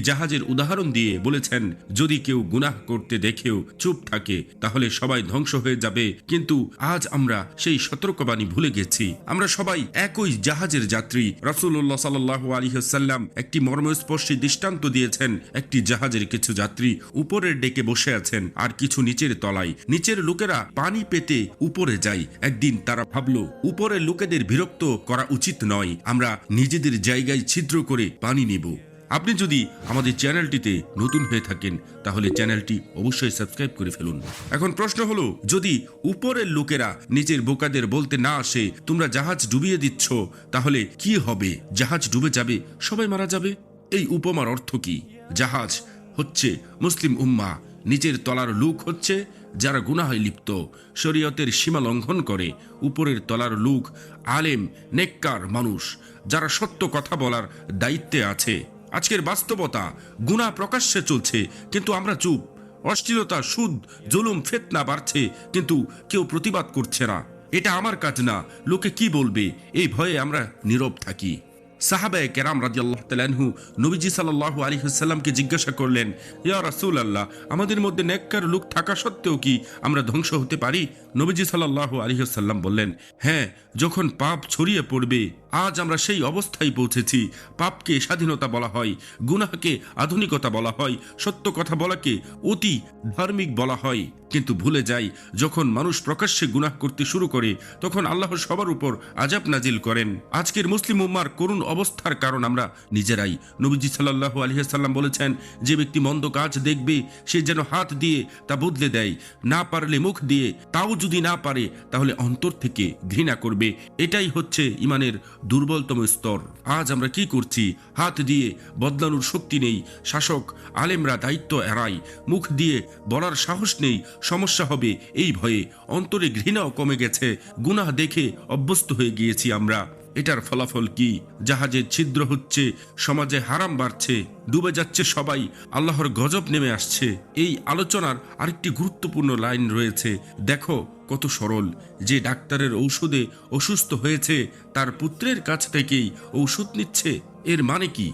জাহাজের উদাহরণ দিয়ে বলেছেন, যদি কেউ গুনাহ করতে দেখেও চুপ থাকে, তাহলে সবাই ধ্বংস হয়ে যাবে। কিন্তু আজ আমরা সেই সতর্কবাণী ভুলে গেছি। আমরা সবাই একই জাহাজের যাত্রী। রাসূলুল্লাহ সাল্লাল্লাহু আলাইহি সাল্লাম একটি মর্মস্পর্শী দৃষ্টান্ত দিয়েছেন। একটি জাহাজের কিছু যাত্রী উপরের ডেকে বসে আছেন, আর কিছু নিচের তলায়। নিচের লোকেরা পানি পেতে উপরে যায়। একদিন তারা ভাবল, উপরের লোকেদের বিরক্ত করা উচিত নয়, আমরা নিজেদের জায়গায় ছিদ্র করে পানি নেব। আপনি যদি আমাদের চ্যানেলটিতে নতুন হয়ে থাকেন, তাহলে চ্যানেলটি অবশ্যই সাবস্ক্রাইব করে ফেলুন। এখন প্রশ্ন হলো, যদি উপরের লোকেরা নিজের বোকাদের বলতে না আসে, তোমরা জাহাজ ডুবিয়ে দিচ্ছ, তাহলে কি হবে? জাহাজ ডুবে যাবে, সবাই মারা যাবে? এই উপমার অর্থ কি? জাহাজ হচ্ছে মুসলিম উম্মা নিচের তলার লুক হচ্ছে যারা গুনাহে লিপ্ত, শরীয়তের সীমা লঙ্ঘন করে, উপরের তলার লুক আলেম, নেককার মানুষ, যারা সত্য কথা বলার দায়িত্বে আছে। আজকের বাস্তবতা গুণা প্রকাশ্যে চলছে, কিন্তু আমরা চুপ। অশ্লীলতা, সুদ, জুলুম, ফেতনা বাড়ছে, কিন্তু কেউ প্রতিবাদ করছে না। এটা আমার কাজ না, লোকে কি বলবে? এই ভয়ে আমরা নীরব থাকি। সাহাবায়ে কেরাম রাজিয়াল্লাহ তালানহু নবীজি সাল্লাহ আলী হাসাল্লামকে জিজ্ঞাসা করলেন, ইয়া রাসুল আল্লাহ আমাদের মধ্যে নেককার লোক থাকা সত্ত্বেও কি আমরা ধ্বংস হতে পারি? নবীজি সাল্লাহ আলী হাসাল্লাম বললেন হ্যাঁ যখন পাপ ছড়িয়ে পড়বে আজ আমরা সেই অবস্থায় পৌঁছেছি। পাপকে স্বাধীনতা বলা হয়, গুনাহকে আধুনিকতা বলা হয়, সত্য কথা বলাকে অতি ধার্মিক বলা হয়। কিন্তু ভুলে যাই, যখন মানুষ প্রকাশ্যে গুনাহ করতে শুরু করে, তখন আল্লাহ সবার উপর আজাব নাজিল করেন। আজকের মুসলিম উম্মার করুণ অবস্থার কারণ আমরা নিজেরাই। নবীজি সাল্লাল্লাহু আলাইহি সাল্লাম বলেছেন, যে ব্যক্তি মন্দ কাজ দেখবে, সে যেন হাত দিয়ে তা বদলে দেয়, না পারলে মুখ দিয়ে, তাও যদি না পারে, তাহলে অন্তর থেকে ঘৃণা করবে। এটাই হচ্ছে ইমানের দুর্বলতম স্তর। আজ আমরা কি করছি? হাত দিয়ে বদলানোর শক্তি নেই। শাসক, আলেমরা দায়িত্ব এড়াই মুখ দিয়ে বলার সাহস নেই। সমস্যা হবে এই ভয়ে। অন্তরে ঘৃণাও কমে গেছে। গুনাহ দেখে অভ্যস্ত হয়ে গিয়েছি আমরা। এটার ফলাফল কি? জাহাজে ছিদ্র হচ্ছে, সমাজে হারাম বাড়ছে, ডুবে যাচ্ছে সবাই, আল্লাহর গজব নেমে আসছে। এই আলোচনার আরেকটি গুরুত্বপূর্ণ লাইন রয়েছে। দেখো কত সরল, যে ডাক্তারের ঔষধে অসুস্থ হয়েছে, তার পুত্রের কাছ থেকেই ঔষধ নিচ্ছে, এর মানে কি?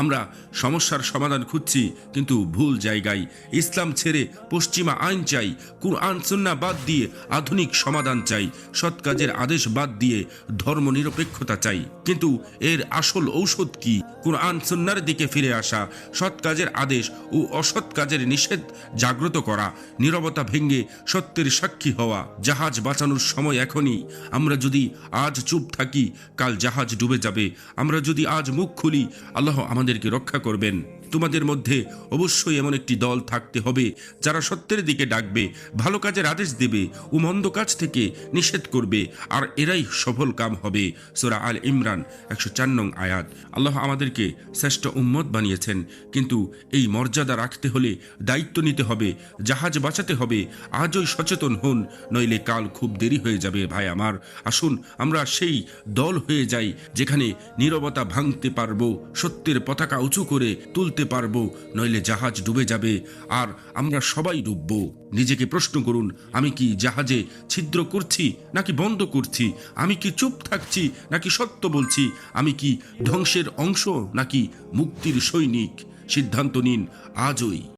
আমরা সমস্যার সমাধান খুঁজছি, কিন্তু ভুল জায়গায়। ইসলাম ছেড়ে পশ্চিমা আইন চাই, কুরআন, সুন্না বাদ দিয়ে আধুনিক সমাধান চাই, সৎ কাজের আদেশ বাদ দিয়ে ধর্ম নিরপেক্ষতা চাই। কিন্তু এর আসল ঔষধ কি? কুরআন, সুন্নার দিকে ফিরে আসা, সৎ কাজের আদেশ ও অসৎ কাজের নিষেধ জাগ্রত করা, নীরবতা ভেঙ্গে সত্যের সাক্ষী হওয়া, জাহাজ বাঁচানোর সময় এখনই। আমরা যদি আজ চুপ থাকি, কাল জাহাজ ডুবে যাবে। আমরা যদি আজ মুখ খুলি, আল্লাহ আমাদেরকে রক্ষা করবেন। তোমাদের মধ্যে অবশ্যই এমন একটি দল থাকতে হবে যারা সত্যের দিকে ডাকবে, ভালো কাজের আদেশ দেবে ও মন্দ কাজ থেকে নিষেধ করবে, আর এরাই সফল কাম হবে। সোরা আল ইমরান, একশো চার নং আয়াত। আল্লাহ আমাদেরকে শ্রেষ্ঠ উম্মত বানিয়েছেন, কিন্তু এই মর্যাদা রাখতে হলে দায়িত্ব নিতে হবে, জাহাজ বাঁচাতে হবে, আজই সচেতন হন, নইলে কাল খুব দেরি হয়ে যাবে। ভাই আমার, আসুন আমরা সেই দল হয়ে যাই, যেখানে নীরবতা ভাঙতে পারব, সত্যের পতাকা উঁচু করে তুলতে পারব, নইলে জাহাজ ডুবে যাবে, আর আমরা সবাই ডুববো। নিজেকে প্রশ্ন করুন, আমি কি জাহাজে ছিদ্র করছি, নাকি বন্ধ করছি? আমি কি চুপ থাকছি, নাকি সত্য বলছি? আমি কি ধ্বংসের অংশ, নাকি মুক্তির সৈনিক? সিদ্ধান্ত নিন, আজই।